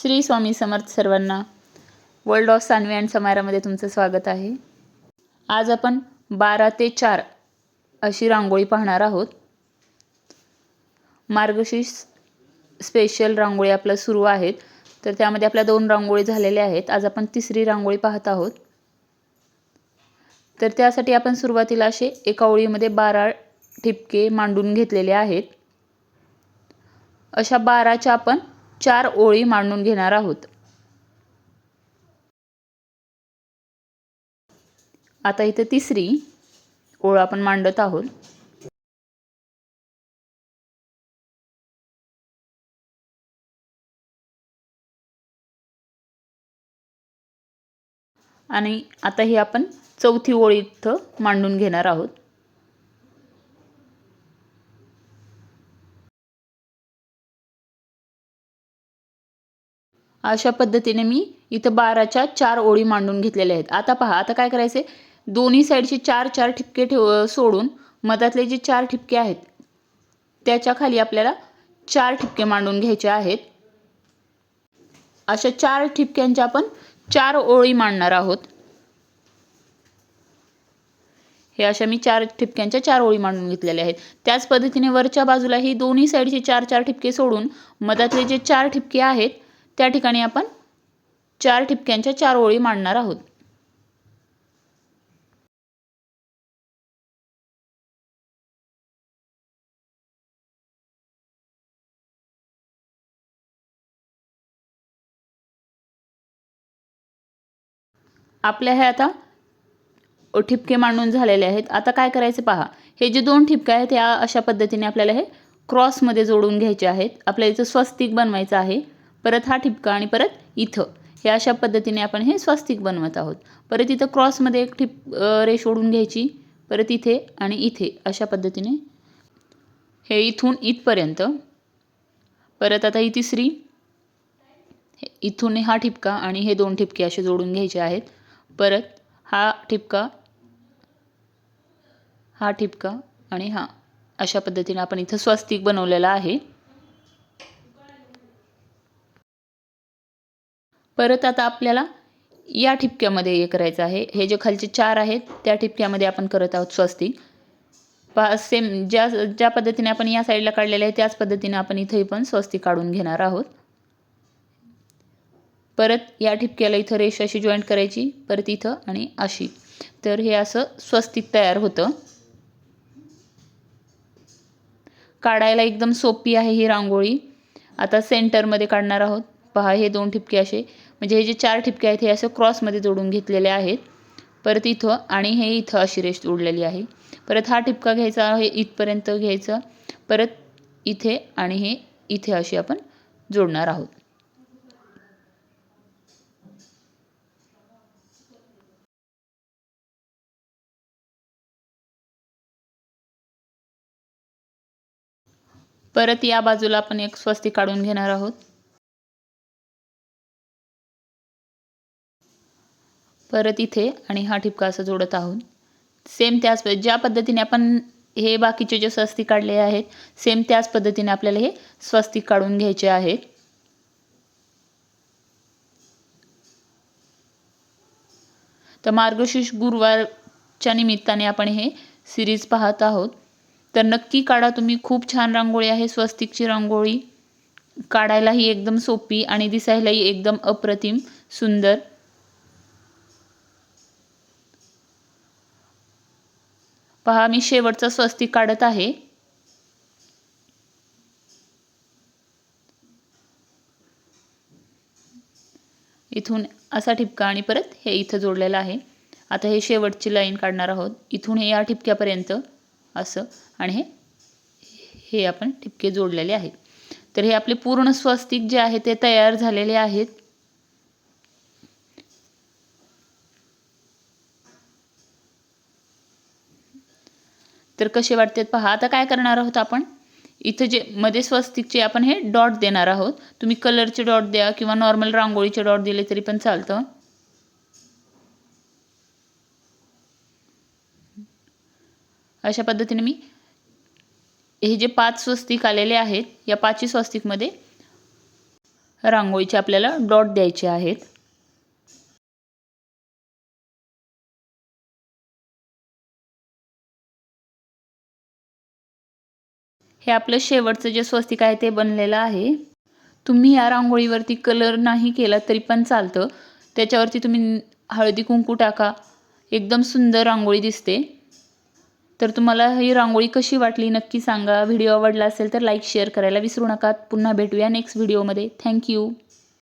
श्री स्वामी समर्थ सर्वांना world of सानवे and समारामध्ये तुमचं स्वागत आहे. आज आपण बारा ते चार अशी रांगोळी पाहणार आहोत. मार्गशीर्ष स्पेशल रांगोळी आपलं सुरू आहेत. तर त्यामध्ये आपल्या दोन रांगोळी झालेल्या आहेत. आज आपण तिसरी रांगोळी पाहत आहोत. तर त्यासाठी आपण सुरुवातीला असे एका ओळीमध्ये बारा ठिपके मांडून घेतलेले आहेत. अशा बाराच्या आपण चार ओळी मांडून घेणार आहोत. आता इथे तिसरी ओळ आपण मांडत आहोत. आणि आता ही आपण चौथी ओळी इथं मांडून घेणार आहोत. अशा पद्धतीने मी इथं बाराच्या चार ओळी मांडून घेतलेल्या आहेत. आता पहा आता काय करायचे दोन्ही साईडचे चार चार ठिपके ठेव सोडून मधातले जे चार ठिपके आहेत त्याच्याखाली आपल्याला चार ठिपके मांडून घ्यायचे आहेत. अशा चार ठिपक्यांच्या आपण चार ओळी मांडणार आहोत. हे अशा मी चार ठिपक्यांच्या चार ओळी मांडून घेतलेल्या आहेत. त्याच पद्धतीने वरच्या बाजूला ही दोन्ही साईडचे चार चार ठिपके सोडून मधातले जे चार ठिपके आहेत त्या ठिकाणी आपण चार ठिपक्यांच्या चार ओळी मांडणार आहोत. आपल्या हे आता ठिपके मांडून झालेले आहेत. आता काय करायचं पहा. हे जे दोन ठिपके आहेत या अशा पद्धतीने आपल्याला हे क्रॉसमध्ये जोडून घ्यायचे आहेत. आपल्याला इथं स्वस्तिक बनवायचं आहे. परत हा ठिपका आणि परत इथं. हे अशा पद्धतीने आपण हे स्वस्तिक बनवत आहोत. परत इथं क्रॉसमध्ये एक ठिप रेष ओढून घ्यायची. परत इथे आणि इथे अशा पद्धतीने. हे इथून इथपर्यंत. परत आता ही तिसरी. इथून हा ठिपका आणि हे दोन ठिपके असे जोडून घ्यायचे आहेत. परत हा ठिपका हा ठिपका आणि हा. अशा पद्धतीने आपण इथं स्वस्तिक बनवलेला आहे. परत आता आपल्याला या ठिपक्यामध्ये हे करायचं आहे. हे जे खालचे चार आहेत त्या ठिपक्यामध्ये आपण करत आहोत स्वस्तिक पहा सेम ज्या ज्या पद्धतीने आपण या साईडला काढलेलं आहे त्याच पद्धतीने आपण इथंही पण स्वस्तिक काढून घेणार आहोत. परत या ठिपक्याला इथं रेष अशी जॉईंट करायची परत इथं आणि अशी. तर हे असं स्वस्तिक तयार होतं. काढायला एकदम सोपी आहे ही रांगोळी. आता सेंटरमध्ये काढणार आहोत. पहा हे दोन ठिपके असे. म्हणजे हे जे चार ठिपके आहेत हे असं क्रॉसमध्ये जोडून घेतलेले आहेत. परत इथं आणि हे इथं अशी रेष जोडलेली आहे. परत हा ठिपका घ्यायचा आहे इथपर्यंत घ्यायचं. परत इथे आणि हे इथे अशी आपण जोडणार आहोत. परत या बाजूला आपण एक स्वस्तिक काढून घेणार आहोत. परत इथे आणि हा ठिपका असं जोडत आहोत. सेम त्याच ज्या पद्धतीने आपण हे बाकीचे जे स्वस्तिक काढले आहेत सेम त्याच पद्धतीने आपल्याला हे स्वस्तिक काढून घ्यायचे आहेत. तर मार्गशीर्ष गुरुवारच्या निमित्ताने आपण हे सिरीज पाहत आहोत. तर नक्की काढा तुम्ही खूप छान रांगोळी आहे स्वस्तिकची रांगोळी. काढायलाही एकदम सोपी आणि दिसायलाही एकदम अप्रतिम सुंदर. पहा मी शेवटचा स्वस्तिक काढत आहे. इथून असा ठिपका आणि परत हे इथं जोडलेलं आहे. आता हे शेवटची लाईन काढणार आहोत. इथून हे या ठिपक्यापर्यंत असं आणि हे हे आपण ठिपके जोडलेले आहेत. तर हे आपले पूर्ण स्वस्तिक जे आहे ते तयार झालेले आहेत. तर कसे वाटतात पहा. आता काय करणार आहोत आपण? इथं जे मध्ये स्वस्तिकचे आपण हे डॉट देणार आहोत. तुम्ही कलरचे डॉट द्या किंवा नॉर्मल रांगोळीचे डॉट दिले तरी पण चालतं. अशा पद्धतीने मी हे जे पाच स्वस्तिक आलेले आहेत या पाचही स्वस्तिकमध्ये रांगोळीचे आपल्याला डॉट द्यायचे आहेत. हे आपलं शेवटचं जे स्वस्तिक आहे ते बनलेलं आहे. तुम्ही या रांगोळीवरती कलर नाही केला तरी पण चालतं. त्याच्यावरती तुम्ही हळदी कुंकू टाका. एकदम सुंदर रांगोळी दिसते. तर तुम्हाला ही रांगोळी कशी वाटली नक्की सांगा. व्हिडिओ आवडला असेल तर लाईक शेअर करायला विसरू नका. पुन्हा भेटूया नेक्स्ट व्हिडिओमध्ये थँक्यू